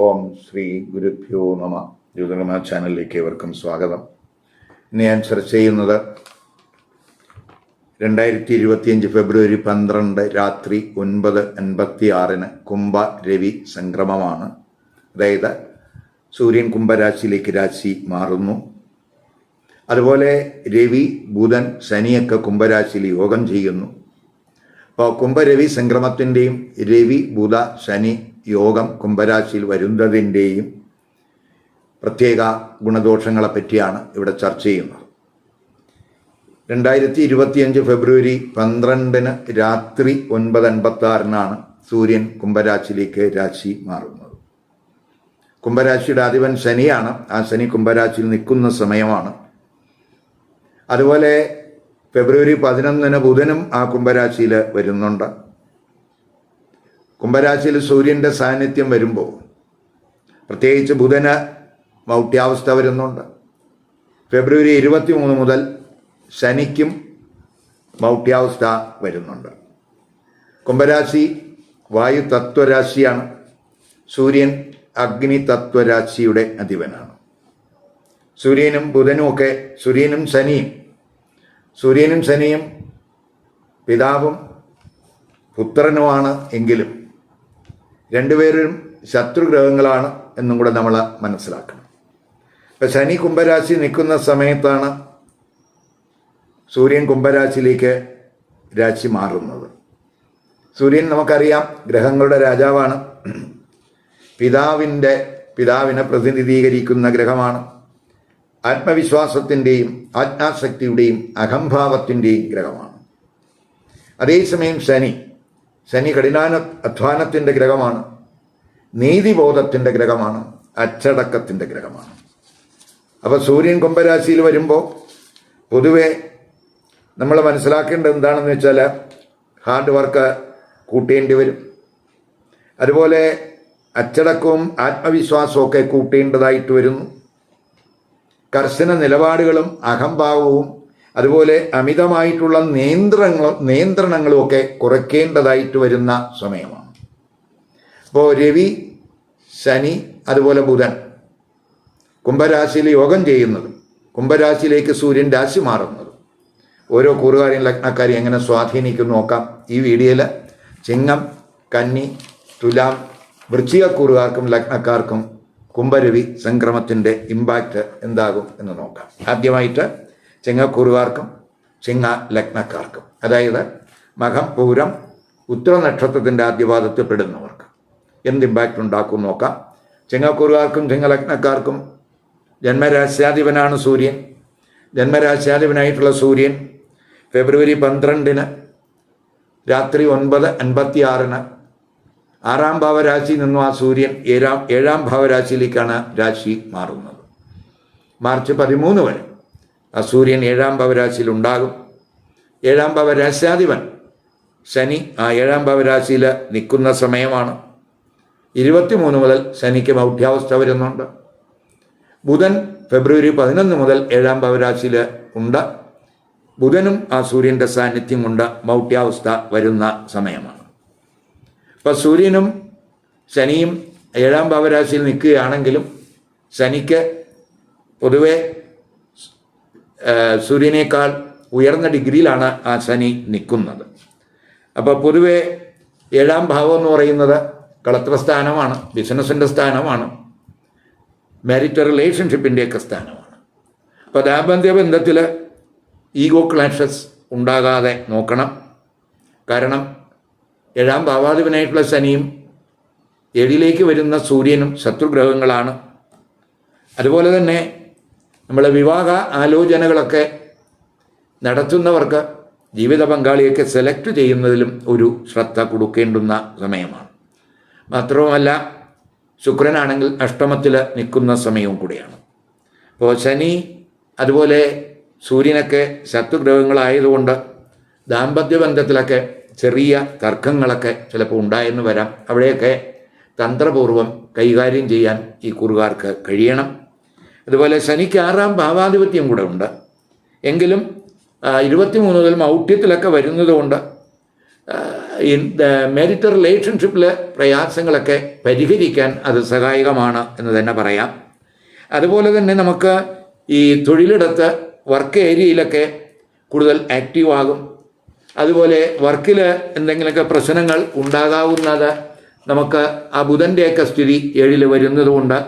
ഓം ശ്രീ ഗുരുഭ്യോ നമ. ജ്യോതിർമ ചാനലിലേക്ക് ഏവർക്കും സ്വാഗതം. ഇന്ന് ഞാൻ ചർച്ച ചെയ്യുന്നത് രണ്ടായിരത്തി ഇരുപത്തിയഞ്ച് ഫെബ്രുവരി പന്ത്രണ്ട് രാത്രി ഒൻപത് അൻപത്തി ആറിന് കുംഭ രവി സംക്രമമാണ്. അതായത് സൂര്യൻ കുംഭരാശിയിലേക്ക് രാശി മാറുന്നു. അതുപോലെ രവി ബുധൻ ശനിയൊക്കെ കുംഭരാശിയിൽ യോഗം ചെയ്യുന്നു. അപ്പോൾ കുംഭരവി സംക്രമത്തിന്റെയും രവി ബുധ ശനി യോഗം കുംഭരാശിയിൽ വരുന്നതിന്റെയും പ്രത്യേക ഗുണദോഷങ്ങളെ പറ്റിയാണ് ഇവിടെ ചർച്ച ചെയ്യുന്നത്. രണ്ടായിരത്തി ഇരുപത്തിയഞ്ച് ഫെബ്രുവരി പന്ത്രണ്ടിന് രാത്രി ഒൻപത് അൻപത്തി ആറിനാണ് സൂര്യൻ കുംഭരാശിയിലേക്ക് രാശി മാറുന്നത്. കുംഭരാശിയുടെ അധിപൻ ശനിയാണ്. ആ ശനി കുംഭരാശിയിൽ നിൽക്കുന്ന സമയമാണ്. അതുപോലെ ഫെബ്രുവരി പതിനൊന്നിന് ബുധനും ആ കുംഭരാശിയിൽ വരുന്നുണ്ട്. കുംഭരാശിയിൽ സൂര്യന്റെ സാന്നിധ്യം വരുമ്പോൾ പ്രത്യേകിച്ച് ബുധന മൗട്ട്യാവസ്ഥ വരുന്നുണ്ട്. ഫെബ്രുവരി ഇരുപത്തി മൂന്ന് മുതൽ ശനിക്കും മൗട്ട്യാവസ്ഥ വരുന്നുണ്ട്. കുംഭരാശി വായു തത്വരാശിയാണ്. സൂര്യൻ അഗ്നി തത്വരാശിയുടെ അധിപനാണ്. സൂര്യനും ബുധനും ഒക്കെ സൂര്യനും ശനിയും. സൂര്യനും ശനിയും പിതാവും പുത്രനുമാണ് എങ്കിലും രണ്ടുപേരും ശത്രുഗ്രഹങ്ങളാണ് എന്നും കൂടെ നമ്മൾ മനസ്സിലാക്കണം. ഇപ്പം ശനി കുംഭരാശി നിൽക്കുന്ന സമയത്താണ് സൂര്യൻ കുംഭരാശിയിലേക്ക് രാശി മാറുന്നത്. സൂര്യൻ നമുക്കറിയാം ഗ്രഹങ്ങളുടെ രാജാവാണ്. പിതാവിന്റെ പിതാവിനെ പ്രതിനിധീകരിക്കുന്ന ഗ്രഹമാണ്. ആത്മവിശ്വാസത്തിന്റെയും ആജ്ഞാശക്തിയുടെയും അഹംഭാവത്തിന്റെയും ഗ്രഹമാണ്. അതേസമയം ശനി ശനി കഠിനാന അധ്വാനത്തിന്റെ ഗ്രഹമാണ്. നീതിബോധത്തിന്റെ ഗ്രഹമാണ്. അച്ചടക്കത്തിന്റെ ഗ്രഹമാണ്. അപ്പോൾ സൂര്യൻ കുംഭരാശിയിൽ വരുമ്പോൾ പൊതുവെ നമ്മൾ മനസ്സിലാക്കേണ്ടത് എന്താണെന്ന് വെച്ചാൽ ഹാർഡ് വർക്ക് കൂട്ടേണ്ടി വരും. അതുപോലെ അച്ചടക്കവും ആത്മവിശ്വാസവും ഒക്കെ കൂട്ടേണ്ടതായിട്ട് വരുന്നു. കർശന നിലപാടുകളും അഹംഭാവവും അതുപോലെ അമിതമായിട്ടുള്ള നിയന്ത്രണങ്ങളും നിയന്ത്രണങ്ങളും ഒക്കെ കുറയ്ക്കേണ്ടതായിട്ട് വരുന്ന സമയമാണ്. അപ്പോൾ രവി ശനി അതുപോലെ ബുധൻ കുംഭരാശിയിൽ യോഗം ചെയ്യുന്നതും കുംഭരാശിയിലേക്ക് സൂര്യൻ രാശി മാറുന്നതും. ഓരോ കൂറുകാരെയും ലഗ്നക്കാരെയും എങ്ങനെ സ്വാധീനിക്കുന്നു നോക്കാം. ഈ വീഡിയോയിൽ ചിങ്ങം കന്നി തുലാം വൃശ്ചികക്കൂറുകാർക്കും ലഗ്നക്കാർക്കും കുംഭരവി സംക്രമത്തിന്റെ ഇമ്പാക്റ്റ് എന്താകും എന്ന് നോക്കാം. ആദ്യമായിട്ട് ചിങ്ങക്കൂറുകാർക്കും ചിങ്ങ ലഗ്നക്കാർക്കും അതായത് മകം പൂരം ഉത്തര നക്ഷത്രത്തിന്റെ ആദ്യപാദത്തിൽ പെടുന്നവർക്ക് എന്ത് ഇമ്പാക്റ്റ് ഉണ്ടാക്കും നോക്കാം. ചിങ്ങക്കൂറുകാർക്കും ചിങ്ങലഗ്നക്കാർക്കും ജന്മരാശ്യാധിപനാണ് സൂര്യൻ. ജന്മരാശ്യാധിപനായിട്ടുള്ള സൂര്യൻ ഫെബ്രുവരി പന്ത്രണ്ടിന് രാത്രി ഒൻപത് അൻപത്തി ആറിന് ആറാം ഭാവരാശി നിന്നും ആ സൂര്യൻ ഏഴാം ഏഴാം ഭാവരാശിയിലേക്കാണ് രാശി മാറുന്നത്. മാർച്ച് പതിമൂന്ന് വരെ ആ സൂര്യൻ ഏഴാം ഭവരാശിയിൽ ഉണ്ടാകും. ഏഴാം ഭവരാശാധിപൻ ശനി ആ ഏഴാം ഭവരാശിയിൽ നിൽക്കുന്ന സമയമാണ്. ഇരുപത്തിമൂന്ന് മുതൽ ശനിക്ക് മൗഢ്യാവസ്ഥ വരുന്നുണ്ട്. ബുധൻ ഫെബ്രുവരി പതിനൊന്ന് മുതൽ ഏഴാം ഭവരാശിയിൽ ഉണ്ട്. ബുധനും ആ സൂര്യന്റെ സാന്നിധ്യം കൊണ്ട് മൗഢ്യാവസ്ഥ വരുന്ന സമയമാണ്. അപ്പോൾ സൂര്യനും ശനിയും ഏഴാം ഭാവരാശിയിൽ നിൽക്കുകയാണെങ്കിലും ശനിക്ക് പൊതുവെ സൂര്യനേക്കാൾ ഉയർന്ന ഡിഗ്രിയിലാണ് ആ ശനി നിൽക്കുന്നത്. അപ്പോൾ പൊതുവെ ഏഴാം ഭാവം എന്ന് പറയുന്നത് കളത്ര സ്ഥാനമാണ് ബിസിനസ്സിന്റെ സ്ഥാനമാണ് മാരിറ്റൽ റിലേഷൻഷിപ്പിന്റെയൊക്കെ സ്ഥാനമാണ്. അപ്പോൾ ദാമ്പത്യ ബന്ധത്തിൽ ഈഗോ ക്ലാഷസ് ഉണ്ടാകാതെ നോക്കണം. കാരണം ഏഴാം ഭാവാധിപനായിട്ടുള്ള ശനിയും ഏഴിലേക്ക് വരുന്ന സൂര്യനും ശത്രുഗ്രഹങ്ങളാണ്. അതുപോലെ തന്നെ നമ്മളെ വിവാഹ ആലോചനകളൊക്കെ നടത്തുന്നവർക്ക് ജീവിത പങ്കാളിയൊക്കെ സെലക്ട് ചെയ്യുന്നതിലും ഒരു ശ്രദ്ധ കൊടുക്കേണ്ടുന്ന സമയമാണ്. മാത്രവുമല്ല ശുക്രനാണെങ്കിൽ അഷ്ടമത്തിൽ നിൽക്കുന്ന സമയവും കൂടിയാണ്. അപ്പോൾ ശനി അതുപോലെ സൂര്യനൊക്കെ ശത്രുഗ്രഹങ്ങളായതുകൊണ്ട് ദാമ്പത്യ ബന്ധത്തിലൊക്കെ ചെറിയ തർക്കങ്ങളൊക്കെ ചിലപ്പോൾ ഉണ്ടായെന്ന് വരാം. അവിടെയൊക്കെ തന്ത്രപൂർവം കൈകാര്യം ചെയ്യാൻ ഈ കുറുകാർക്ക് കഴിയണം. അതുപോലെ ശനിക്ക് ആറാം ഭാവാധിപത്യം കൂടെ ഉണ്ട്. എങ്കിലും ഇരുപത്തിമൂന്ന് മുതൽ മൗഢ്യത്തിലൊക്കെ വരുന്നത് കൊണ്ട് മെരിറ്റ് റിലേഷൻഷിപ്പിലെ പ്രയാസങ്ങളൊക്കെ പരിഹരിക്കാൻ അത് സഹായകമാണ് എന്ന് തന്നെ പറയാം. അതുപോലെ തന്നെ നമുക്ക് ഈ തൊഴിലിടത്ത് വർക്ക് ഏരിയയിലൊക്കെ കൂടുതൽ ആക്റ്റീവ് ആകും. അതുപോലെ വർക്കിൽ എന്തെങ്കിലുമൊക്കെ പ്രശ്നങ്ങൾ ഉണ്ടാകാവുന്നത് നമുക്ക് ആ ബുധന്റെയൊക്കെ സ്ഥിതി ഏഴിൽ വരുന്നത് കൊണ്ട്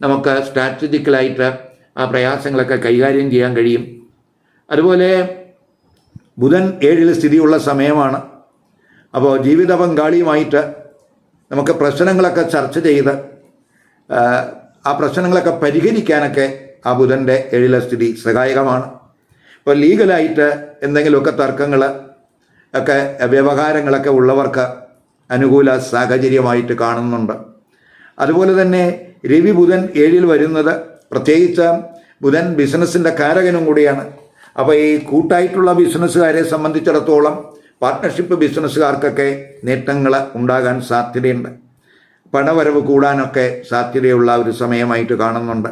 നമുക്ക് സ്ട്രാറ്റജിക്കലായിട്ട് ആ പ്രയാസങ്ങളൊക്കെ കൈകാര്യം ചെയ്യാൻ കഴിയും. അതുപോലെ ബുധൻ ഏഴിൽ സ്ഥിതിയുള്ള സമയമാണ്. അപ്പോൾ ജീവിത പങ്കാളിയുമായിട്ട് നമുക്ക് പ്രശ്നങ്ങളൊക്കെ ചർച്ച ചെയ്ത് ആ, പ്രശ്നങ്ങളൊക്കെ പരിഹരിക്കാനൊക്കെ ആ ബുധന്റെ ഏഴിലെ സ്ഥിതി സഹായകമാണ്. ഇപ്പോൾ ലീഗലായിട്ട് എന്തെങ്കിലുമൊക്കെ തർക്കങ്ങൾ ഒക്കെ വ്യവഹാരങ്ങളൊക്കെ ഉള്ളവർക്ക് അനുകൂല സാഹചര്യമായിട്ട് കാണുന്നുണ്ട്. അതുപോലെ തന്നെ രവി ബുധൻ ഏഴിൽ വരുന്നത് പ്രത്യേകിച്ച് ബുധൻ ബിസിനസ്സിന്റെ കാരകനും കൂടിയാണ്. അപ്പോൾ ഈ കൂട്ടായിട്ടുള്ള ബിസിനസ്സുകാരെ സംബന്ധിച്ചിടത്തോളം പാർട്ട്ണർഷിപ്പ് ബിസിനസ്സുകാർക്കൊക്കെ നേട്ടങ്ങൾ ഉണ്ടാകാൻ സാധ്യതയുണ്ട്. പണവരവ് കൂടാനൊക്കെ സാധ്യതയുള്ള ഒരു സമയമായിട്ട് കാണുന്നുണ്ട്.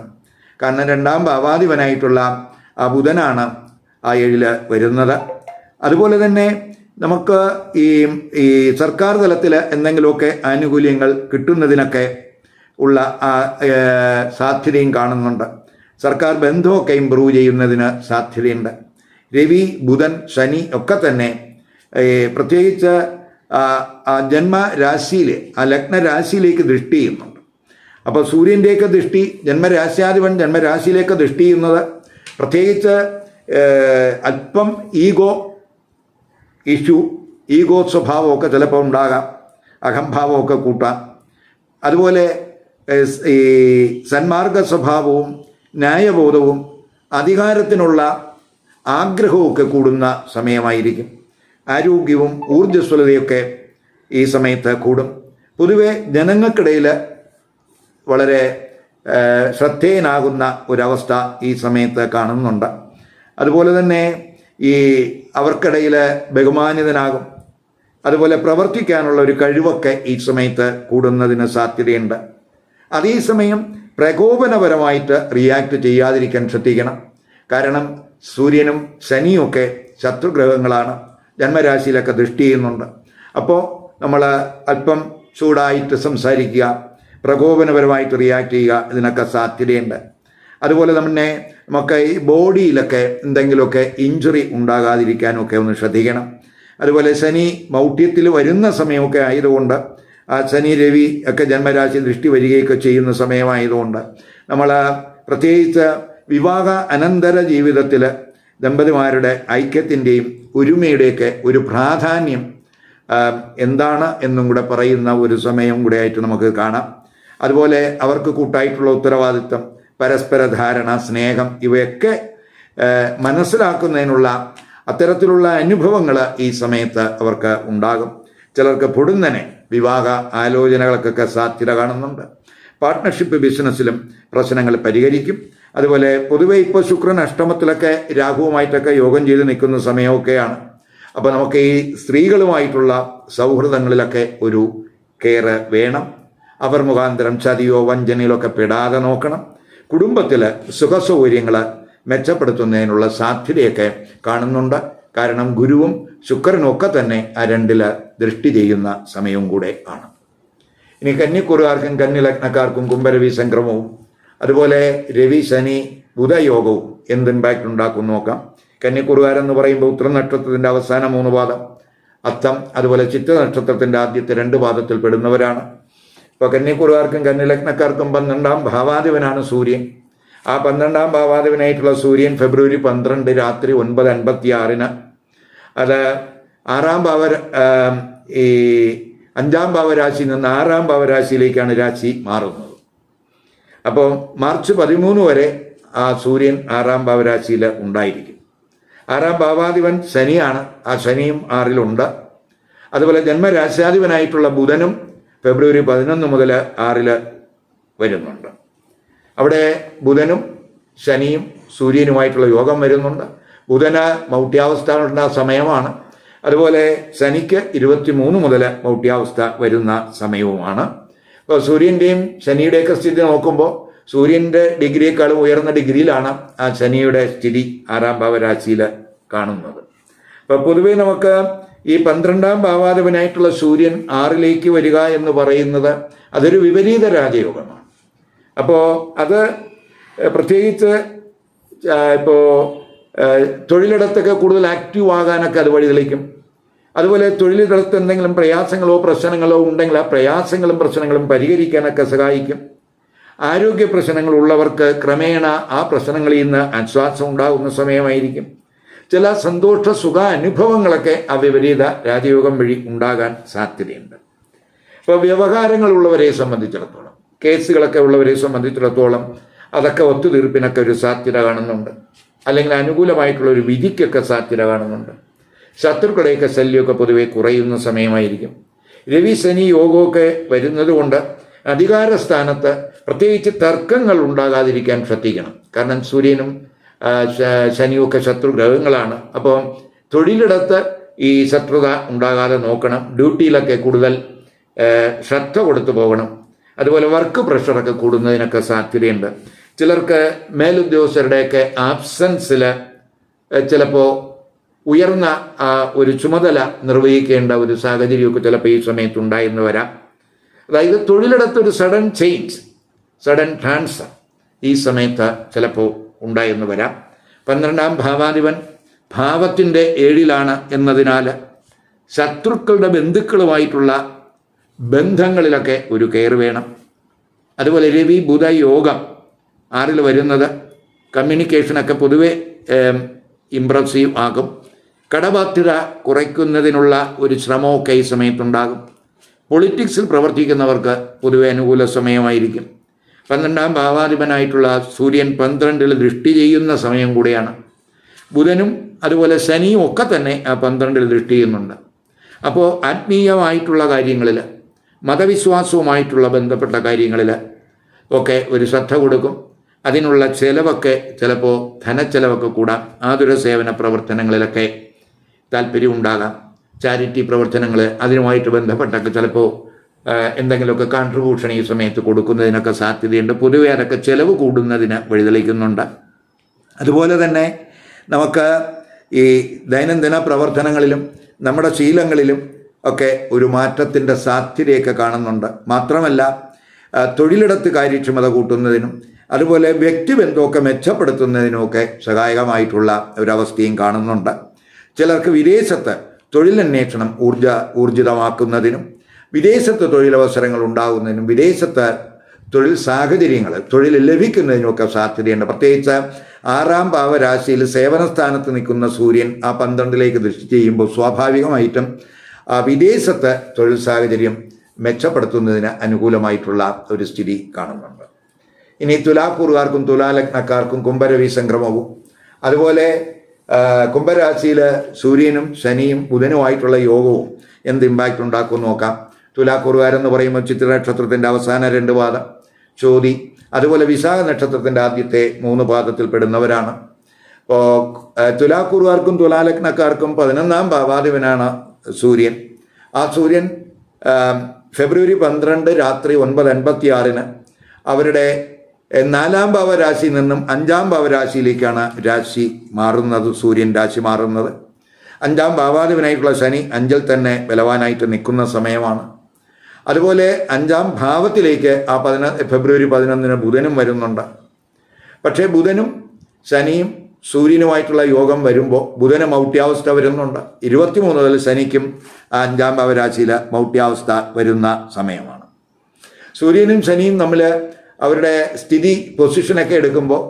കാരണം രണ്ടാം ഭാവാധിപനായിട്ടുള്ള ആ ബുധനാണ് ആ ഏഴിൽ വരുന്നത്. അതുപോലെ തന്നെ നമുക്ക് ഈ ഈ സർക്കാർ തലത്തിൽ എന്തെങ്കിലുമൊക്കെ ആനുകൂല്യങ്ങൾ കിട്ടുന്നതിനൊക്കെ ഉള്ള ആ സാധ്യതയും കാണുന്നുണ്ട്. സർക്കാർ ബന്ധമൊക്കെ ഇമ്പ്രൂവ് ചെയ്യുന്നതിന് സാധ്യതയുണ്ട്. രവി ബുധൻ ശനി ഒക്കെ തന്നെ പ്രത്യേകിച്ച് ജന്മരാശിയിൽ ആ ലഗ്നരാശിയിലേക്ക് ദൃഷ്ടി ചെയ്യുന്നുണ്ട്. അപ്പോൾ സൂര്യന്റെയൊക്കെ ദൃഷ്ടി ജന്മരാശ്യാധിപൻ ജന്മരാശിയിലേക്ക് ദൃഷ്ടി ചെയ്യുന്നത് പ്രത്യേകിച്ച് അല്പം ഈഗോ ഇഷ്യൂ ഈഗോ സ്വഭാവമൊക്കെ ചിലപ്പോൾ ഉണ്ടാകാം അഹംഭാവമൊക്കെ കൂട്ടാം. അതുപോലെ ഈ സന്മാർഗ സ്വഭാവവും ന്യായബോധവും അധികാരത്തിനുള്ള ആഗ്രഹവുമൊക്കെ കൂടുന്ന സമയമായിരിക്കും. ആരോഗ്യവും ഊർജസ്വലതയൊക്കെ ഈ സമയത്ത് കൂടും. പൊതുവെ ജനങ്ങൾക്കിടയിൽ വളരെ ശ്രദ്ധേയനാകുന്ന ഒരവസ്ഥ ഈ സമയത്ത് കാണുന്നുണ്ട്. അതുപോലെ തന്നെ ഈ അവർക്കിടയിൽ ബഹുമാനിതനാകും. അതുപോലെ പ്രവർത്തിക്കാനുള്ള ഒരു കഴിവൊക്കെ ഈ സമയത്ത് കൂടുന്നതിന് സാധ്യതയുണ്ട്. അതേസമയം പ്രകോപനപരമായിട്ട് റിയാക്ട് ചെയ്യാതിരിക്കാൻ ശ്രദ്ധിക്കണം. കാരണം സൂര്യനും ശനിയും ഒക്കെ ശത്രുഗ്രഹങ്ങളാണ്. ജന്മരാശിയിലൊക്കെ ദൃഷ്ടി ചെയ്യുന്നുണ്ട്. അപ്പോൾ നമ്മൾ അല്പം ചൂടായിട്ട് സംസാരിക്കുക പ്രകോപനപരമായിട്ട് റിയാക്ട് ചെയ്യുക ഇതിനൊക്കെ സാധ്യതയുണ്ട്. അതുപോലെ തന്നെ നമുക്ക് ഈ ബോഡിയിലൊക്കെ എന്തെങ്കിലുമൊക്കെ ഇഞ്ചുറി ഉണ്ടാകാതിരിക്കാനൊക്കെ ഒന്ന് ശ്രദ്ധിക്കണം. അതുപോലെ ശനി മൗഢ്യത്തിൽ വരുന്ന സമയമൊക്കെ ആയതുകൊണ്ട് ശനി രവി ഒക്കെ ജന്മരാശി ദൃഷ്ടി വരികയൊക്കെ ചെയ്യുന്ന സമയമായതുകൊണ്ട് നമ്മൾ പ്രത്യേകിച്ച് വിവാഹ അനന്തര ജീവിതത്തിൽ ദമ്പതിമാരുടെ ഐക്യത്തിന്റെയും ഒരുമയുടെയൊക്കെ ഒരു പ്രാധാന്യം എന്താണ് എന്നും കൂടെ പറയുന്ന ഒരു സമയം കൂടെ ആയിട്ട് നമുക്ക് കാണാം. അതുപോലെ അവർക്ക് കൂട്ടായിട്ടുള്ള ഉത്തരവാദിത്വം പരസ്പര ധാരണ സ്നേഹം ഇവയൊക്കെ മനസ്സിലാക്കുന്നതിനുള്ള അത്തരത്തിലുള്ള അനുഭവങ്ങൾ ഈ സമയത്ത് അവർക്ക് ഉണ്ടാകും. ചിലർക്ക് പൊടുന്നനെ വിവാഹ ആലോചനകൾക്കൊക്കെ സാധ്യത കാണുന്നുണ്ട്. പാർട്ട്ണർഷിപ്പ് ബിസിനസ്സിലും പ്രശ്നങ്ങൾ പരിഹരിക്കും. അതുപോലെ പൊതുവെ ഇപ്പോൾ ശുക്രൻ അഷ്ടമത്തിലൊക്കെ രാഹുവുമായിട്ടൊക്കെ യോഗം ചെയ്ത് നിൽക്കുന്ന സമയമൊക്കെയാണ്. അപ്പോൾ നമുക്ക് ഈ സ്ത്രീകളുമായിട്ടുള്ള സൗഹൃദങ്ങളിലൊക്കെ ഒരു കെയർ വേണം. അവർ മുഖാന്തരം ചതിയോ വഞ്ചനയിലൊക്കെ പെടാതെ നോക്കണം. കുടുംബത്തിൽ സുഖസൗകര്യങ്ങൾ മെച്ചപ്പെടുത്തുന്നതിനുള്ള സാധ്യതയൊക്കെ കാണുന്നുണ്ട്. കാരണം ഗുരുവും ശുക്രനും ഒക്കെ തന്നെ ആ രണ്ടിൽ ദൃഷ്ടി ചെയ്യുന്ന സമയവും കൂടെ ആണ്. ഇനി കന്നിക്കുറുകാർക്കും കന്നിലഗ്നക്കാർക്കും കുംഭരവി സംക്രമവും അതുപോലെ രവി ശനി ബുധയോഗവും എന്ത് ഇമ്പാക്റ്റ് ഉണ്ടാക്കും നോക്കാം. കന്നിക്കുറുകാരെന്ന് പറയുമ്പോൾ ഉത്തര നക്ഷത്രത്തിന്റെ അവസാന മൂന്ന് പാദം അത്തം അതുപോലെ ചിത്ര നക്ഷത്രത്തിന്റെ ആദ്യത്തെ രണ്ട് പാദത്തിൽ പെടുന്നവരാണ്. ഇപ്പോൾ കന്നിക്കുറുകാർക്കും കന്നിലഗ്നക്കാർക്കും പന്ത്രണ്ടാം ഭാവാധിപനാണ് സൂര്യൻ. ആ പന്ത്രണ്ടാം ഭാവാധിപനായിട്ടുള്ള സൂര്യൻ ഫെബ്രുവരി പന്ത്രണ്ട് രാത്രി ഒൻപത് അൻപത്തി ആറിന് അത് ആറാം ഭാവ ഈ അഞ്ചാം ഭാവരാശിയിൽ നിന്ന് ആറാം ഭാവരാശിയിലേക്കാണ് രാശി മാറുന്നത്. അപ്പോൾ മാർച്ച് പതിമൂന്ന് വരെ ആ സൂര്യൻ ആറാം ഭാവരാശിയിൽ ഉണ്ടായിരിക്കും. ആറാം ഭാവാധിപൻ ശനിയാണ്. ആ ശനിയും ആറിലുണ്ട് അതുപോലെ ജന്മരാശാധിപനായിട്ടുള്ള ബുധനും ഫെബ്രുവരി പതിനൊന്ന് മുതൽ ആറിൽ വരുന്നുണ്ട്. അവിടെ ബുധനും ശനിയും സൂര്യനുമായിട്ടുള്ള യോഗം വരുന്നുണ്ട്. ബുധന് മൗഢ്യാവസ്ഥ ഉണ്ടാ സമയമാണ്. അതുപോലെ ശനിക്ക് ഇരുപത്തി മൂന്ന് മുതൽ മൗഢ്യാവസ്ഥ വരുന്ന സമയവുമാണ്. അപ്പോൾ സൂര്യന്റെയും ശനിയുടെയൊക്കെ സ്ഥിതി നോക്കുമ്പോൾ സൂര്യന്റെ ഡിഗ്രിയേക്കാളും ഉയർന്ന ഡിഗ്രിയിലാണ് ആ ശനിയുടെ സ്ഥിതി ആറാം ഭാവരാശിയിൽ കാണുന്നത്. അപ്പോൾ പൊതുവേ നമുക്ക് ഈ പന്ത്രണ്ടാം ഭാവാധിപനായിട്ടുള്ള സൂര്യൻ ആറിലേക്ക് വരിക എന്ന് പറയുന്നത് അതൊരു വിപരീത രാജയോഗമാണ്. അപ്പോൾ അത് പ്രത്യേകിച്ച് ഇപ്പോൾ തൊഴിലിടത്തൊക്കെ കൂടുതൽ ആക്റ്റീവ് ആകാനൊക്കെ അത് വഴി തെളിക്കും അതുപോലെ തൊഴിലിടത്ത് എന്തെങ്കിലും പ്രയാസങ്ങളോ പ്രശ്നങ്ങളോ ഉണ്ടെങ്കിൽ ആ പ്രയാസങ്ങളും പ്രശ്നങ്ങളും പരിഹരിക്കാനൊക്കെ സഹായിക്കും. ആരോഗ്യ പ്രശ്നങ്ങൾ ഉള്ളവർക്ക് ക്രമേണ ആ പ്രശ്നങ്ങളിൽ നിന്ന് ആശ്വാസം ഉണ്ടാകുന്ന സമയമായിരിക്കും. ചില സന്തോഷ സുഖ അനുഭവങ്ങളൊക്കെ ആ വിപരീത രാജയോഗം വഴി ഉണ്ടാകാൻ സാധ്യതയുണ്ട്. ഇപ്പോൾ വ്യവഹാരങ്ങളുള്ളവരെ സംബന്ധിച്ചിടത്തോളം കേസുകളൊക്കെ ഉള്ളവരെ സംബന്ധിച്ചിടത്തോളം അതൊക്കെ ഒത്തുതീർപ്പിനൊക്കെ ഒരു സാധ്യത കാണുന്നുണ്ട്. അല്ലെങ്കിൽ അനുകൂലമായിട്ടുള്ള ഒരു വിധിക്കൊക്കെ സാധ്യത കാണുന്നുണ്ട്. ശത്രുക്കളെയൊക്കെ ശല്യമൊക്കെ പൊതുവെ കുറയുന്ന സമയമായിരിക്കും. രവി ശനി യോഗമൊക്കെ വരുന്നതുകൊണ്ട് അധികാര സ്ഥാനത്ത് പ്രത്യേകിച്ച് തർക്കങ്ങൾ ഉണ്ടാകാതിരിക്കാൻ ശ്രദ്ധിക്കണം. കാരണം സൂര്യനും ശനിയൊക്കെ ശത്രു ഗ്രഹങ്ങളാണ്. അപ്പോൾ തൊഴിലിടത്ത് ഈ ശത്രുത ഉണ്ടാകാതെ നോക്കണം. ഡ്യൂട്ടിയിലൊക്കെ കൂടുതൽ ശ്രദ്ധ കൊടുത്തു പോകണം. അതുപോലെ വർക്ക് പ്രഷറൊക്കെ കൂടുന്നതിനൊക്കെ സാധ്യതയുണ്ട്. ചിലർക്ക് മേലുദ്യോഗസ്ഥരുടെയൊക്കെ ആബ്സൻസിൽ ചിലപ്പോൾ ഉയർന്ന ഒരു ചുമതല നിർവഹിക്കേണ്ട ഒരു സാഹചര്യമൊക്കെ ചിലപ്പോൾ ഈ സമയത്ത് ഉണ്ടായെന്ന് വരാം. അതായത് തൊഴിലിടത്ത് ഒരു സഡൻ ചേഞ്ച് സഡൻ ട്രാൻസ്ഫർ ഈ സമയത്ത് ചിലപ്പോൾ ഉണ്ടായെന്ന് വരാം. പന്ത്രണ്ടാം ഭാവാധിപൻ ഭാവത്തിന്റെ ഏഴിലാണ് എന്നതിനാൽ ശത്രുക്കളുടെ ബന്ധുക്കളുമായിട്ടുള്ള ബന്ധങ്ങളിലൊക്കെ ഒരു കയറ് വേണം. അതുപോലെ രവി ബുധ യോഗം ആറിൽ വരുന്നത് കമ്മ്യൂണിക്കേഷനൊക്കെ പൊതുവെ ഇംപ്രസീവ് ആകും. കടബാധ്യത കുറയ്ക്കുന്നതിനുള്ള ഒരു ശ്രമമൊക്കെ ഈ സമയത്തുണ്ടാകും. പൊളിറ്റിക്സിൽ പ്രവർത്തിക്കുന്നവർക്ക് പൊതുവെ അനുകൂല സമയമായിരിക്കും. പന്ത്രണ്ടാം ഭാവാധിപനായിട്ടുള്ള സൂര്യൻ പന്ത്രണ്ടിൽ ദൃഷ്ടി ചെയ്യുന്ന സമയം കൂടിയാണ്. ബുധനും അതുപോലെ ശനിയും ഒക്കെ തന്നെ ആ പന്ത്രണ്ടിൽ ദൃഷ്ടി ചെയ്യുന്നുണ്ട്. അപ്പോൾ ആത്മീയമായിട്ടുള്ള കാര്യങ്ങളിൽ മതവിശ്വാസവുമായിട്ടുള്ള ബന്ധപ്പെട്ട കാര്യങ്ങളിൽ ഒക്കെ ഒരു ശ്രദ്ധ കൊടുക്കും. അതിനുള്ള ചിലവൊക്കെ ചിലപ്പോൾ ധനച്ചെലവൊക്കെ കൂടാം. ആതുര സേവന പ്രവർത്തനങ്ങളിലൊക്കെ താല്പര്യം ഉണ്ടാകാം ചാരിറ്റി പ്രവർത്തനങ്ങൾ അതിനുമായിട്ട് ബന്ധപ്പെട്ടൊക്കെ ചിലപ്പോൾ എന്തെങ്കിലുമൊക്കെ കോൺട്രിബ്യൂഷൻ ഈ സമയത്ത് കൊടുക്കുന്നതിനൊക്കെ സാധ്യതയുണ്ട്. പൊതുവെ അതൊക്കെ ചിലവ് കൂടുന്നതിന് വഴിതെളിക്കുന്നുണ്ട്. അതുപോലെ തന്നെ നമുക്ക് ഈ ദൈനംദിന പ്രവർത്തനങ്ങളിലും നമ്മുടെ ശീലങ്ങളിലും ഒക്കെ ഒരു മാറ്റത്തിന്റെ സാധ്യതയൊക്കെ കാണുന്നുണ്ട്. മാത്രമല്ല തൊഴിലിടത്ത് കാര്യക്ഷമത കൂട്ടുന്നതിനും അതുപോലെ വ്യക്തിബന്ധമൊക്കെ മെച്ചപ്പെടുത്തുന്നതിനുമൊക്കെ സഹായകമായിട്ടുള്ള ഒരവസ്ഥയും കാണുന്നുണ്ട്. ചിലർക്ക് വിദേശത്ത് തൊഴിലന്വേഷണം ഊർജ ഊർജിതമാക്കുന്നതിനും വിദേശത്ത് തൊഴിലവസരങ്ങൾ ഉണ്ടാകുന്നതിനും വിദേശത്ത് തൊഴിൽ സാഹചര്യങ്ങൾ തൊഴിൽ ലഭിക്കുന്നതിനുമൊക്കെ സാധ്യതയുണ്ട്. പ്രത്യേകിച്ച് ആറാം ഭാവരാശിയിൽ സേവന സ്ഥാനത്ത് നിൽക്കുന്ന സൂര്യൻ ആ പന്ത്രണ്ടിലേക്ക് ദൃഷ്ടി ചെയ്യുമ്പോൾ സ്വാഭാവികമായിട്ടും ആ വിദേശത്ത് തൊഴിൽ സാഹചര്യം മെച്ചപ്പെടുത്തുന്നതിന് അനുകൂലമായിട്ടുള്ള ഒരു സ്ഥിതി കാണുന്നുണ്ട്. ഇനി തുലാക്കൂറുകാർക്കും തുലാലഗ്നക്കാർക്കും കുംഭരവി സംക്രമവും അതുപോലെ കുംഭരാശിയിൽ സൂര്യനും ശനിയും ബുധനുമായിട്ടുള്ള യോഗവും എന്ത് ഇമ്പാക്റ്റ് ഉണ്ടാക്കും നോക്കാം. തുലാക്കൂറുകാരെന്ന് പറയുമ്പോൾ ചിത്ര നക്ഷത്രത്തിന്റെ അവസാന രണ്ട് പാദം ചോതി അതുപോലെ വിശാഖ നക്ഷത്രത്തിന്റെ ആദ്യത്തെ മൂന്ന് പാദത്തിൽ പെടുന്നവരാണ്. അപ്പോൾ തുലാക്കൂറുകാർക്കും തുലാലഗ്നക്കാർക്കും പതിനൊന്നാം ഭാവാധിപനാണ് സൂര്യൻ. ആ സൂര്യൻ ഫെബ്രുവരി പന്ത്രണ്ട് രാത്രി ഒൻപത് അൻപത്തി ആറിന് അവരുടെ നാലാം ഭാവരാശിയിൽ നിന്നും അഞ്ചാം ഭാവരാശിയിലേക്കാണ് രാശി മാറുന്നത് സൂര്യൻ രാശി മാറുന്നത്. അഞ്ചാം ഭാവാധിപനായിട്ടുള്ള ശനി അഞ്ചിൽ തന്നെ ബലവാനായിട്ട് നിൽക്കുന്ന സമയമാണ്. അതുപോലെ അഞ്ചാം ഭാവത്തിലേക്ക് ആ പതിന ഫെബ്രുവരി പതിനൊന്നിന് ബുധനും വരുന്നുണ്ട്. പക്ഷേ ബുധനും ശനിയും സൂര്യനുമായിട്ടുള്ള യോഗം വരുമ്പോൾ ബുധന് മൗട്ട്യാവസ്ഥ വരുന്നുണ്ട്. ഇരുപത്തിമൂന്ന് മുതൽ ശനിക്കും ആ അഞ്ചാം ഭാവരാശിയിൽ മൗട്ട്യാവസ്ഥ വരുന്ന സമയമാണ്. സൂര്യനും ശനിയും തമ്മിൽ അവരുടെ സ്ഥിതി പൊസിഷനൊക്കെ എടുക്കുമ്പോൾ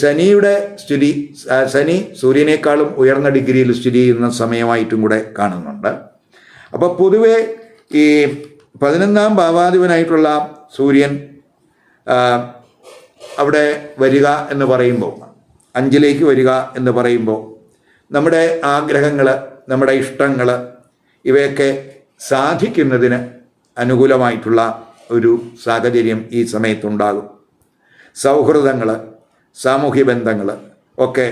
ശനിയുടെ സ്ഥിതി ശനി സൂര്യനേക്കാളും ഉയർന്ന ഡിഗ്രിയിൽ സ്ഥിതി ചെയ്യുന്ന സമയമായിട്ടും കൂടെ കാണുന്നുണ്ട്. അപ്പോൾ പൊതുവെ ഈ പതിനൊന്നാം ഭാവാധിപനായിട്ടുള്ള സൂര്യൻ അവിടെ വരിക എന്ന് പറയുമ്പോൾ അഞ്ചിലേക്ക് വരിക എന്ന് പറയുമ്പോൾ നമ്മുടെ ആഗ്രഹങ്ങൾ നമ്മുടെ ഇഷ്ടങ്ങൾ ഇവയൊക്കെ സാധിക്കുന്നതിന് അനുകൂലമായിട്ടുള്ള ഒരു സാഹചര്യം ഈ സമയത്തുണ്ടാകും. സൗഹൃദങ്ങൾ സാമൂഹ്യ ബന്ധങ്ങൾ ഒക്കെ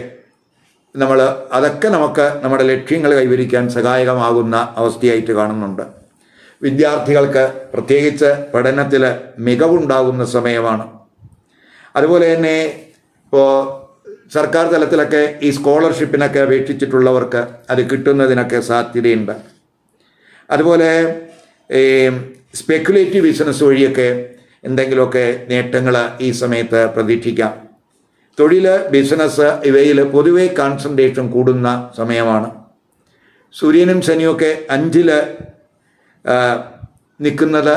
നമ്മൾ അതൊക്കെ നമുക്ക് നമ്മുടെ ലക്ഷ്യങ്ങൾ കൈവരിക്കാൻ സഹായകമാകുന്ന അവസ്ഥയായിട്ട് കാണുന്നുണ്ട്. വിദ്യാർത്ഥികൾക്ക് പ്രത്യേകിച്ച് പഠനത്തിൽ മികവുണ്ടാകുന്ന സമയമാണ്. അതുപോലെ തന്നെ ഇപ്പോൾ സർക്കാർ തലത്തിലൊക്കെ ഈ സ്കോളർഷിപ്പിനൊക്കെ അപേക്ഷിച്ചിട്ടുള്ളവർക്ക് അത് കിട്ടുന്നതിനൊക്കെ സാധ്യതയുണ്ട്. അതുപോലെ സ്പെക്കുലേറ്റീവ് ബിസിനസ് വഴിയൊക്കെ എന്തെങ്കിലുമൊക്കെ നേട്ടങ്ങൾ ഈ സമയത്ത് പ്രതീക്ഷിക്കാം. തൊഴിൽ ബിസിനസ് ഇവയിൽ പൊതുവെ കോൺസെൻട്രേഷൻ കൂടുന്ന സമയമാണ്. സൂര്യനും ശനിയൊക്കെ അഞ്ചിൽ നിൽക്കുന്നത്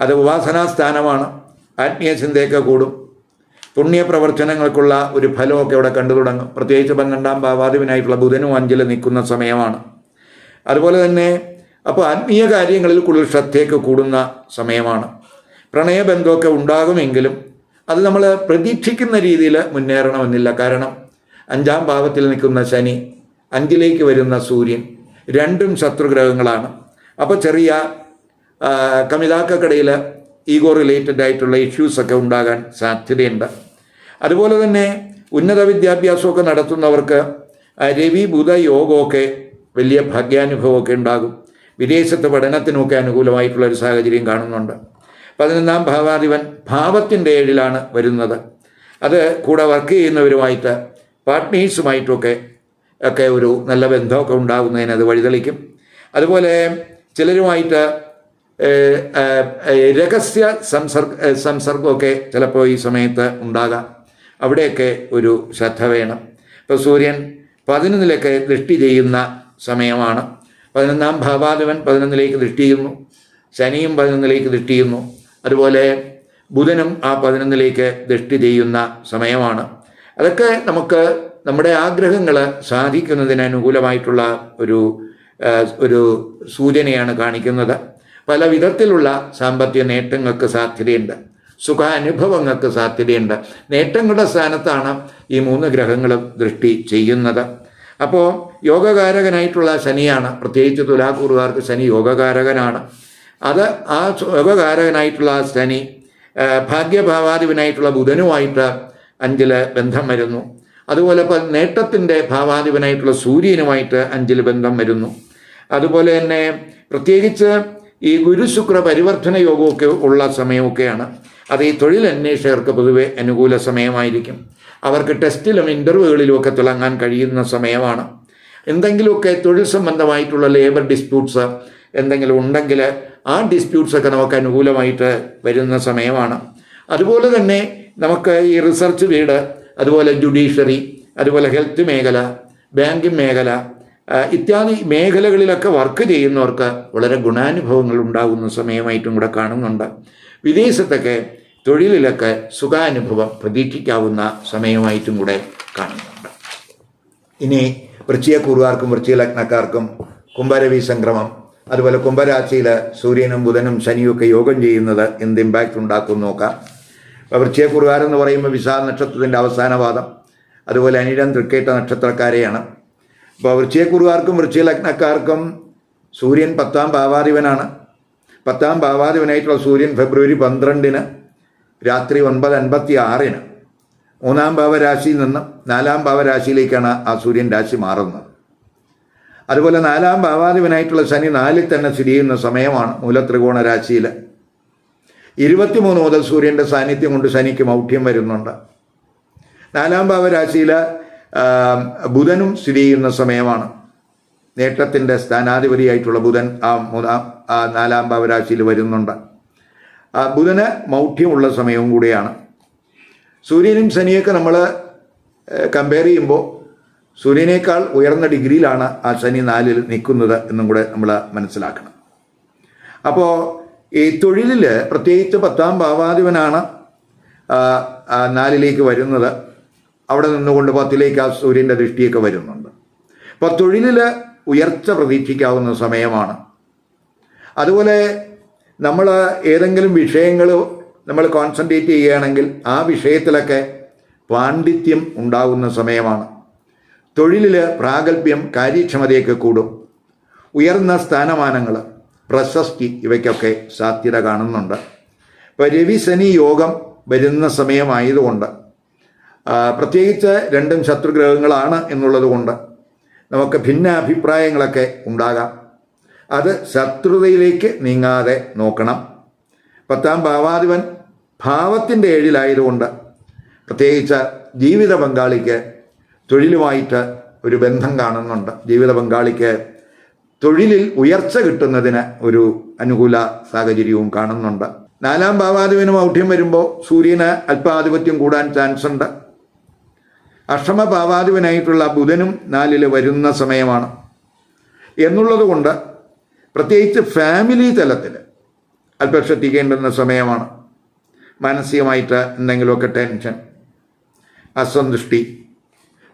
അത് ഉപാസനാ സ്ഥാനമാണ് ആത്മീയ ചിന്തയൊക്കെ കൂടും. പുണ്യപ്രവർത്തനങ്ങൾക്കുള്ള ഒരു ഫലമൊക്കെ ഇവിടെ കണ്ടു തുടങ്ങും. പ്രത്യേകിച്ച് പന്ത്രണ്ടാം ഭാവാദിവിനായിട്ടുള്ള ബുധനും അഞ്ചിൽ നിൽക്കുന്ന സമയമാണ്. അതുപോലെ തന്നെ അപ്പോൾ ആത്മീയ കാര്യങ്ങളിൽ കൂടുതൽ ശ്രദ്ധയൊക്കെ കൂടുന്ന സമയമാണ്. പ്രണയബന്ധമൊക്കെ ഉണ്ടാകുമെങ്കിലും അത് നമ്മൾ പ്രതീക്ഷിക്കുന്ന രീതിയിൽ മുന്നേറണമെന്നില്ല. കാരണം അഞ്ചാം ഭാവത്തിൽ നിൽക്കുന്ന ശനി അഞ്ചിലേക്ക് വരുന്ന സൂര്യൻ രണ്ടും ശത്രുഗ്രഹങ്ങളാണ്. അപ്പോൾ ചെറിയ കമിതാക്കക്കടയിൽ ഈഗോ റിലേറ്റഡ് ആയിട്ടുള്ള ഇഷ്യൂസൊക്കെ ഉണ്ടാകാൻ സാധ്യതയുണ്ട്. അതുപോലെ തന്നെ ഉന്നത വിദ്യാഭ്യാസമൊക്കെ നടത്തുന്നവർക്ക് രവി ബുധ യോഗമൊക്കെ വലിയ ഭാഗ്യാനുഭവമൊക്കെ ഉണ്ടാകും. വിദേശത്ത് പഠനത്തിനൊക്കെ അനുകൂലമായിട്ടുള്ള ഒരു സാഹചര്യം കാണുന്നുണ്ട്. പതിനൊന്നാം ഭാവാധിപൻ ഭാവത്തിന്റെ ഏഴിലാണ് വരുന്നത്. അത് കൂടെ വർക്ക് ചെയ്യുന്നവരുമായിട്ട് പാർട്ട്നേഴ്സുമായിട്ടൊക്കെ ഒക്കെ ഒരു നല്ല ബന്ധമൊക്കെ ഉണ്ടാകുന്നതിന് അത് വഴിതെളിക്കും. അതുപോലെ ചിലരുമായിട്ട് രഹസ്യ സംസർഗ സംസർഗമൊക്കെ ചിലപ്പോൾ ഈ സമയത്ത് ഉണ്ടാകാം. അവിടെയൊക്കെ ഒരു ശ്രദ്ധ വേണം. ഇപ്പോൾ സൂര്യൻ പതിനൊന്നിലൊക്കെ ദൃഷ്ടി ചെയ്യുന്ന സമയമാണ്. പതിനൊന്നാം ഭാവാധിപൻ പതിനൊന്നിലേക്ക് ദൃഷ്ടിയുന്നു ശനിയും പതിനൊന്നിലേക്ക് ദൃഷ്ടിയുന്നു അതുപോലെ ബുധനും ആ പതിനൊന്നിലേക്ക് ദൃഷ്ടി ചെയ്യുന്ന സമയമാണ്. അതൊക്കെ നമുക്ക് നമ്മുടെ ആഗ്രഹങ്ങൾ സാധിക്കുന്നതിന് അനുകൂലമായിട്ടുള്ള ഒരു ഒരു സൂചനയാണ് കാണിക്കുന്നത്. പല വിധത്തിലുള്ള സാമ്പത്തിക നേട്ടങ്ങൾക്ക് സാധ്യതയുണ്ട്. സുഖാനുഭവങ്ങൾക്ക് സാധ്യതയുണ്ട്. നേട്ടങ്ങളുടെ സ്ഥാനത്താണ് ഈ മൂന്ന് ഗ്രഹങ്ങളും ദൃഷ്ടി ചെയ്യുന്നത്. അപ്പോൾ യോഗകാരകനായിട്ടുള്ള ശനിയാണ്. പ്രത്യേകിച്ച് തുലാക്കൂറുകാർക്ക് ശനി യോഗകാരകനാണ്. അത് ആ യോഗകാരകനായിട്ടുള്ള ശനി ഭാഗ്യഭാവാധിപനായിട്ടുള്ള ബുധനുമായിട്ട് അഞ്ചിൽ ബന്ധം വരുന്നു. അതുപോലെ നേട്ടത്തിന്റെ ഭാവാധിപനായിട്ടുള്ള സൂര്യനുമായിട്ട് അഞ്ചിൽ ബന്ധം വരുന്നു. അതുപോലെ തന്നെ പ്രത്യേകിച്ച് ഈ ഗുരുശുക്ര പരിവർത്തന യോഗമൊക്കെ ഉള്ള സമയമൊക്കെയാണ്. അത് ഈ തൊഴിൽ അന്വേഷകർക്ക് പൊതുവെ അനുകൂല സമയമായിരിക്കും. അവർക്ക് ടെസ്റ്റിലും ഇന്റർവ്യൂകളിലും ഒക്കെ തിളങ്ങാൻ കഴിയുന്ന സമയമാണ്. എന്തെങ്കിലുമൊക്കെ തൊഴിൽ സംബന്ധമായിട്ടുള്ള ലേബർ ഡിസ്പ്യൂട്ട്സ് എന്തെങ്കിലും ഉണ്ടെങ്കിൽ ആ ഡിസ്പ്യൂട്ട്സൊക്കെ നമുക്ക് അനുകൂലമായിട്ട് വരുന്ന സമയമാണ്. അതുപോലെ തന്നെ നമുക്ക് ഈ റിസർച്ച് വീട് അതുപോലെ ജുഡീഷ്യറി അതുപോലെ ഹെൽത്ത് മേഖല ബാങ്കിങ് മേഖല ഇത്യാദി മേഖലകളിലൊക്കെ വർക്ക് ചെയ്യുന്നവർക്ക് വളരെ ഗുണാനുഭവങ്ങൾ ഉണ്ടാകുന്ന സമയമായിട്ടും കൂടെ കാണുന്നുണ്ട്. വിദേശത്തൊക്കെ തൊഴിലിലൊക്കെ സുഖാനുഭവം പ്രതീക്ഷിക്കാവുന്ന സമയമായിട്ടും കൂടെ കാണുന്നുണ്ട്. ഇനി വൃശ്ചികക്കൂറുകാർക്കും വൃശ്ചിക ലഗ്നക്കാർക്കും കുംഭരവി സംക്രമം അതുപോലെ കുംഭരാശിയിൽ സൂര്യനും ബുധനും ശനിയും ഒക്കെ യോഗം ചെയ്യുന്നത് എന്ത് ഇമ്പാക്റ്റ് ഉണ്ടാക്കും നോക്കാം. അപ്പോൾ എന്ന് പറയുമ്പോൾ വിശാ നക്ഷത്രത്തിന്റെ അവസാനവാദം അതുപോലെ അനിരം തൃക്കേട്ട നക്ഷത്രക്കാരെയാണ്. അപ്പോൾ വൃശ്ചികക്കുറുകാർക്കും വൃശ്ചിക ലഗ്നക്കാർക്കും സൂര്യൻ പത്താം ഭാവാധിപനാണ്. പത്താം ഭാവാധിപനായിട്ടുള്ള സൂര്യൻ ഫെബ്രുവരി പന്ത്രണ്ടിന് രാത്രി ഒൻപത് അൻപത്തി ആറിന് മൂന്നാം ഭാവരാശിയിൽ നിന്നും നാലാം ഭാവരാശിയിലേക്കാണ് ആ സൂര്യൻ രാശി മാറുന്നത്. അതുപോലെ നാലാം ഭാവാധിപനായിട്ടുള്ള ശനി നാലിൽ തന്നെ സ്ഥിതി ചെയ്യുന്ന സമയമാണ് മൂലത്രികോണ രാശിയിൽ ഇരുപത്തിമൂന്ന് മുതൽ സൂര്യന്റെ സാന്നിധ്യം കൊണ്ട് ശനിക്ക് മൗഢ്യം വരുന്നുണ്ട്. നാലാം ഭാവരാശിയിൽ ബുധനും സ്ഥിതി ചെയ്യുന്ന സമയമാണ്. നേട്ടത്തിന്റെ സ്ഥാനാധിപതിയായിട്ടുള്ള ബുധൻ ആ മൂന്നാം നാലാം ഭാവരാശിയിൽ വരുന്നുണ്ട്. ബുധന് മൗഢ്യമുള്ള സമയവും കൂടിയാണ്. സൂര്യനും ശനിയൊക്കെ നമ്മൾ കമ്പയർ ചെയ്യുമ്പോൾ സൂര്യനേക്കാൾ ഉയർന്ന ഡിഗ്രിയിലാണ് ആ ശനി നാലിൽ നിൽക്കുന്നത് എന്നും കൂടെ നമ്മൾ മനസ്സിലാക്കണം. അപ്പോൾ ഈ തൊഴിലിൽ പ്രത്യേകിച്ച് പത്താം ഭാവാധിപനാണ് നാലിലേക്ക് വരുന്നത്. അവിടെ നിന്നുകൊണ്ട് പത്തിലേക്ക് ആ സൂര്യന്റെ ദൃഷ്ടിയൊക്കെ വരുന്നുണ്ട്. അപ്പോൾ തൊഴിലിൽ ഉയർച്ച പ്രതീക്ഷിക്കാവുന്ന സമയമാണ്. അതുപോലെ നമ്മൾ ഏതെങ്കിലും വിഷയങ്ങൾ നമ്മൾ കോൺസെൻട്രേറ്റ് ചെയ്യുകയാണെങ്കിൽ ആ വിഷയത്തിലൊക്കെ പാണ്ഡിത്യം ഉണ്ടാകുന്ന സമയമാണ്. തൊഴിലിൽ പ്രാഗൽഭ്യം കാര്യക്ഷമതയൊക്കെ കൂടും. ഉയർന്ന സ്ഥാനമാനങ്ങൾ പ്രശസ്തി ഇവയ്ക്കൊക്കെ സാധ്യത കാണുന്നുണ്ട്. ഇപ്പോൾ രവി ശനി യോഗം വരുന്ന സമയമായതുകൊണ്ട് പ്രത്യേകിച്ച് രണ്ടും ശത്രുഗ്രഹങ്ങളാണ് എന്നുള്ളത് കൊണ്ട് നമുക്ക് ഭിന്ന അഭിപ്രായങ്ങളൊക്കെ ഉണ്ടാകാം. അത് ശത്രുതയിലേക്ക് നീങ്ങാതെ നോക്കണം. പത്താം ഭാവാധിപൻ ഭാവത്തിന്റെ ഏഴിലായതുകൊണ്ട് പ്രത്യേകിച്ച് ജീവിത പങ്കാളിക്ക് തൊഴിലുമായിട്ട് ഒരു ബന്ധം കാണുന്നുണ്ട്. ജീവിത പങ്കാളിക്ക് തൊഴിലിൽ ഉയർച്ച കിട്ടുന്നതിന് ഒരു അനുകൂല സാഹചര്യവും കാണുന്നുണ്ട്. നാലാം ഭാവാധിപന് ഔഢ്യം വരുമ്പോൾ സൂര്യന് അല്പാധിപത്യം കൂടാൻ ചാൻസ് ഉണ്ട്. അഷ്ടമ ഭാവാധിപനായിട്ടുള്ള ബുധനും നാലിൽ വരുന്ന സമയമാണ്. എന്നുള്ളത് കൊണ്ട് പ്രത്യേകിച്ച് ഫാമിലി തലത്തിൽ അല്പം ശ്രദ്ധിക്കേണ്ടുന്ന സമയമാണ്. മാനസികമായിട്ട് എന്തെങ്കിലുമൊക്കെ ടെൻഷൻ അസന്തുഷ്ടി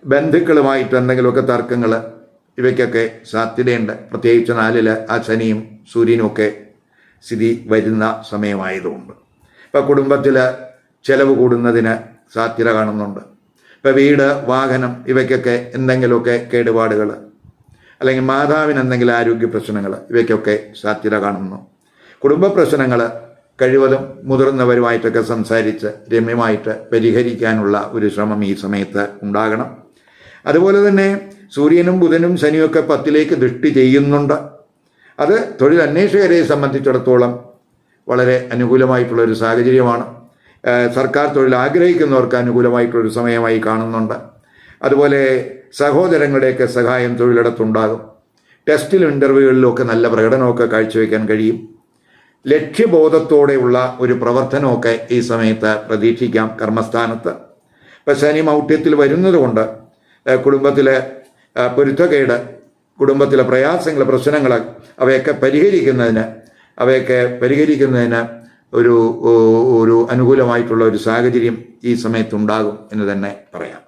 ബന്ധുക്കളുമായിട്ട് എന്തെങ്കിലുമൊക്കെ തർക്കങ്ങൾ ഇവയ്ക്കൊക്കെ സാധ്യതയുണ്ട്. പ്രത്യേകിച്ച് നാലിൽ ആ ശനിയും സൂര്യനുമൊക്കെ സ്ഥിതി വരുന്ന സമയമായതുകൊണ്ട്. ഇപ്പം കുടുംബത്തിൽ ചെലവ് കൂടുന്നതിന് സാധ്യത കാണുന്നുണ്ട്. ഇപ്പം വീട് വാഹനം ഇവയ്ക്കൊക്കെ എന്തെങ്കിലുമൊക്കെ കേടുപാടുകൾ അല്ലെങ്കിൽ മാതാവിന് എന്തെങ്കിലും ആരോഗ്യ പ്രശ്നങ്ങൾ ഇവയ്ക്കൊക്കെ സാധ്യത കാണുന്നു. കുടുംബ പ്രശ്നങ്ങൾ കഴിവതും മുതിർന്നവരുമായിട്ടൊക്കെ സംസാരിച്ച് രമ്യമായിട്ട് പരിഹരിക്കാനുള്ള ഒരു ശ്രമം ഈ സമയത്ത് ഉണ്ടാകണം. അതുപോലെ തന്നെ സൂര്യനും ബുധനും ശനിയൊക്കെ പത്തിലേക്ക് ദൃഷ്ടി ചെയ്യുന്നുണ്ട്. അത് തൊഴിൽ അന്വേഷകരെ സംബന്ധിച്ചിടത്തോളം വളരെ അനുകൂലമായിട്ടുള്ളൊരു സാഹചര്യമാണ്. സർക്കാർ തൊഴിൽ ആഗ്രഹിക്കുന്നവർക്ക് അനുകൂലമായിട്ടുള്ളൊരു സമയമായി കാണുന്നുണ്ട്. അതുപോലെ സഹോദരങ്ങളുടെയൊക്കെ സഹായം തൊഴിലിടത്തുണ്ടാകും. ടെസ്റ്റിലും ഇന്റർവ്യൂകളിലും ഒക്കെ നല്ല പ്രകടനമൊക്കെ കാഴ്ചവെക്കാൻ കഴിയും. ലക്ഷ്യബോധത്തോടെയുള്ള ഒരു പ്രവർത്തനമൊക്കെ ഈ സമയത്ത് പ്രതീക്ഷിക്കാം കർമ്മസ്ഥാനത്ത്. ഇപ്പം ശനി മൗഢ്യത്തിൽ വരുന്നതുകൊണ്ട് കുടുംബത്തിലെ പൊരുത്തക്കേട് കുടുംബത്തിലെ പ്രയാസങ്ങൾ പ്രശ്നങ്ങൾ അവയൊക്കെ പരിഹരിക്കുന്നതിന് അവയൊക്കെ പരിഹരിക്കുന്നതിന് ഒരു ഒരു അനുകൂലമായിട്ടുള്ള ഒരു സാഹചര്യം ഈ സമയത്തുണ്ടാകും എന്ന് തന്നെ പറയാം.